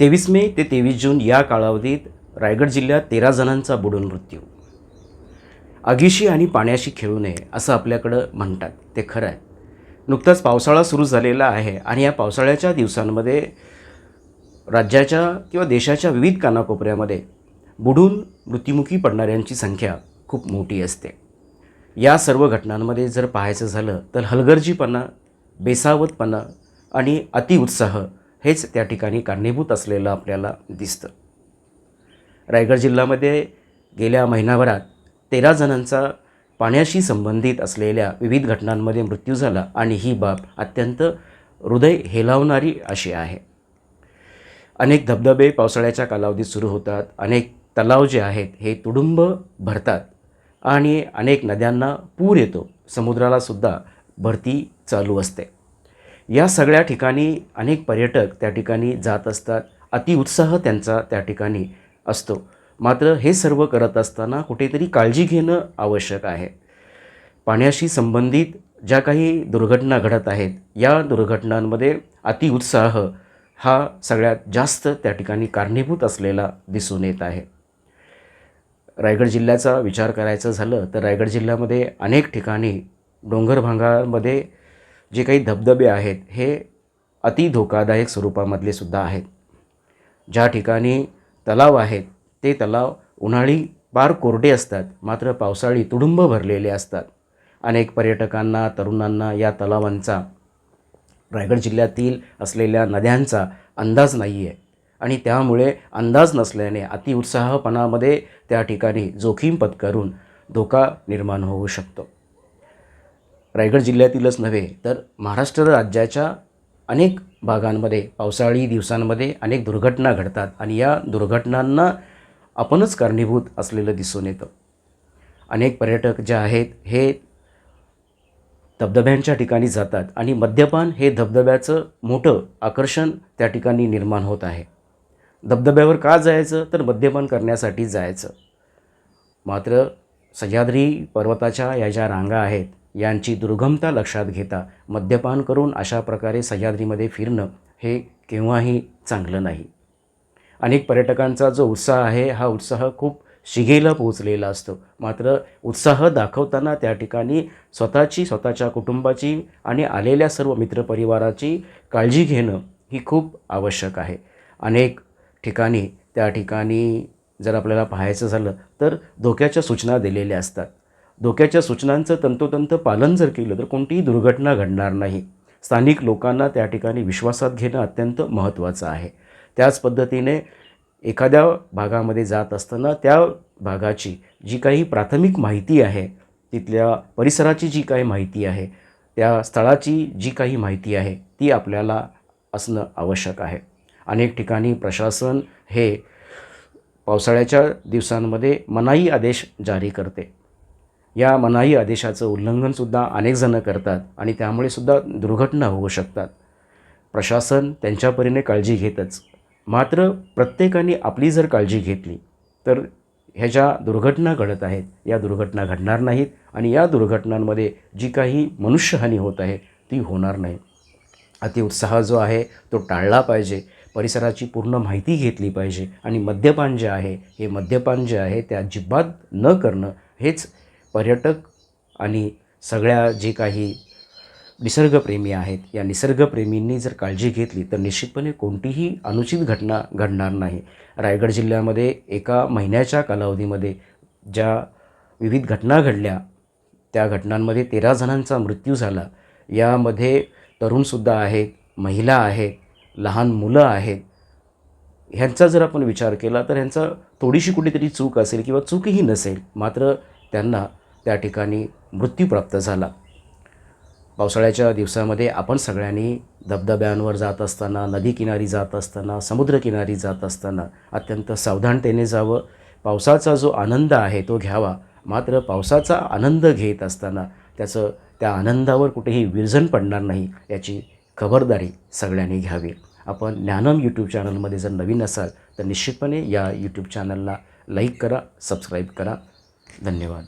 तेवीस मे ते तेवीस जून या कालावधीत रायगड जिल्ह्यात तेरा जणांचा बुडून मृत्यू. आगीशी आणि पाण्याशी खेळू नये असं आपल्याकडं म्हणतात. ते खरं आहे. नुकताच पावसाळा सुरू झालेला आहे आणि या पावसाळ्याच्या दिवसांमध्ये राज्याच्या किंवा देशाच्या विविध कानाकोपऱ्यामध्ये बुडून मृत्युमुखी पडणाऱ्यांची संख्या खूप मोठी असते. या सर्व घटनांमध्ये जर पाहायचं झालं तर हलगर्जीपणा बेसावतपणा आणि अतिउत्साह हेच त्या ठिकाणी कारणीभूत असलेलं आपल्याला दिसतं. रायगड जिल्ह्यामध्ये गेल्या महिनाभरात तेरा जणांचा पाण्याशी संबंधित असलेल्या विविध घटनांमध्ये मृत्यू झाला आणि ही बाब अत्यंत हृदय हेलावणारी अशी आहे. अनेक धबधबे पावसाळ्याच्या कालावधीत सुरू होतात अनेक तलाव जे आहेत हे तुडुंब भरतात आणि अनेक नद्यांना पूर येतो. समुद्रालासुद्धा भरती चालू असते. या सगळ्या ठिकाणी अनेक पर्यटक त्या ठिकाणी जात असतात. अतिउत्साह त्यांचा त्या ठिकाणी असतो. मात्र हे सर्व करत असताना कुठेतरी काळजी घेणं आवश्यक आहे. पाण्याशी संबंधित ज्या काही दुर्घटना घडत आहेत या दुर्घटनांमध्ये अतिउत्साह हा सगळ्यात जास्त त्या ठिकाणी कारणीभूत असलेला दिसून येत आहे. रायगड जिल्ह्याचा विचार करायचं झालं तर रायगड जिल्ह्यामध्ये अनेक ठिकाणी डोंगर भागामध्ये जे काही धबधबे आहेत हे अति धोकादायक स्वरूपामधले सुद्धा आहेत. ज्या ठिकाणी तलाव आहेत ते तलाव उन्हाळी फार कोरडे असतात मात्र पावसाळी तुडुंब भरलेले असतात. अनेक पर्यटकांना तरुणांना या तलावांचा रायगड जिल्ह्यातील असलेल्या नद्यांचा अंदाज नाही आहे आणि त्यामुळे अंदाज नसल्याने अतिउत्साहपणामध्ये त्या ठिकाणी जोखीम पत्करून धोका निर्माण होऊ शकतो. रायगड जिल्ह्यातीलच नव्हे तर महाराष्ट्र राज्याच्या अनेक भागांमध्ये पावसाळी दिवसांमध्ये अनेक दुर्घटना घडतात आणि या दुर्घटनांना आपणच कारणीभूत असलेलं दिसून येतं. अनेक पर्यटक जे आहेत हे धबधब्यांच्या ठिकाणी जातात आणि मद्यपान हे धबधब्याचं मोठं आकर्षण त्या ठिकाणी निर्माण होत आहे. धबधब्यावर का जायचं? तर मद्यपान करण्यासाठी जायचं. मात्र सह्याद्री पर्वताच्या या ज्या रांगा आहेत यांची दुर्गमता लक्षात घेता मद्यपान करून अशा प्रकारे सह्याद्रीमध्ये फिरणं हे केव्हाही चांगलं नाही. अनेक पर्यटकांचा जो उत्साह आहे हा उत्साह खूप शिगेला पोहोचलेला असतो. मात्र उत्साह दाखवताना त्या ठिकाणी स्वतःची स्वतःच्या कुटुंबाची आणि आलेल्या सर्व मित्रपरिवाराची काळजी घेणं ही खूप आवश्यक आहे. अनेक ठिकाणी त्या ठिकाणी जर आपल्याला पाहायचं झालं तर धोक्याच्या सूचना दिलेल्या असतात. धोक्याच्या सूचनांचं तंतोतंत पालन जर केलं तर कोणतीही दुर्घटना घडणार नाही. स्थानिक लोकांना त्या ठिकाणी विश्वासात घेणं अत्यंत महत्त्वाचं आहे. त्याच पद्धतीने एखाद्या भागामध्ये जात असताना त्या भागाची जी काही प्राथमिक माहिती आहे तिथल्या परिसराची जी काही माहिती आहे त्या स्थळाची जी काही माहिती आहे ती आपल्याला असणं आवश्यक आहे. अनेक ठिकाणी प्रशासन हे पावसाळ्याच्या दिवसांमध्ये मनाई आदेश जारी करते. या मनाई आदेशाचं उल्लंघनसुद्धा अनेकजणं करतात आणि त्यामुळे सुद्धा दुर्घटना होऊ शकतात. प्रशासन त्यांच्या परीने काळजी घेतच. मात्र प्रत्येकाने आपली जर काळजी घेतली तर ह्या ज्या दुर्घटना घडत आहेत या दुर्घटना घडणार नाहीत आणि या दुर्घटनांमध्ये जी काही मनुष्यहानी होत आहे ती होणार नाही. अतिउत्साह जो आहे तो टाळला पाहिजे. परिसराची पूर्ण माहिती घेतली पाहिजे आणि मद्यपान जे आहे हे मद्यपान जे आहे ते अजिबात न करणं हेच पर्यटक आणि सगळ्या जे काही निसर्गप्रेमी आहेत या निसर्गप्रेमींनी जर काळजी घेतली तर निश्चितपणे कोणतीही अनुचित घटना घडणार नाही. रायगड जिल्ह्यामध्ये एका महिन्याच्या कालावधीमध्ये ज्या विविध घटना घडल्या त्या घटनांमध्ये तेरा जणांचा मृत्यू झाला. यामध्ये तरुणसुद्धा आहेत महिला आहेत लहान मुलं आहेत. ह्यांचा जर आपण विचार केला तर ह्यांचा थोडीशी कुठेतरी चूक असेल किंवा चूकही नसेल मात्र त्यांना त्या ठिकाणी मृत्यू प्राप्त झाला. पावसाळ्याच्या दिवसामध्ये आपण सगळ्यांनी धबधब्यांवर जात असताना नदीकिनारी जात असताना समुद्रकिनारी जात असताना अत्यंत सावधानतेने जावं. पावसाचा जो आनंद आहे तो घ्यावा. मात्र पावसाचा आनंद घेत असताना त्याचं त्या आनंदावर कुठेही विरजण पडणार नाही याची खबरदारी सगळ्यांनी घ्यावी. आपण ज्ञानम यूट्यूब चॅनलमध्ये जर नवीन असाल तर निश्चितपणे या यूट्यूब चॅनलला लाईक करा सबस्क्राईब करा. धन्यवाद.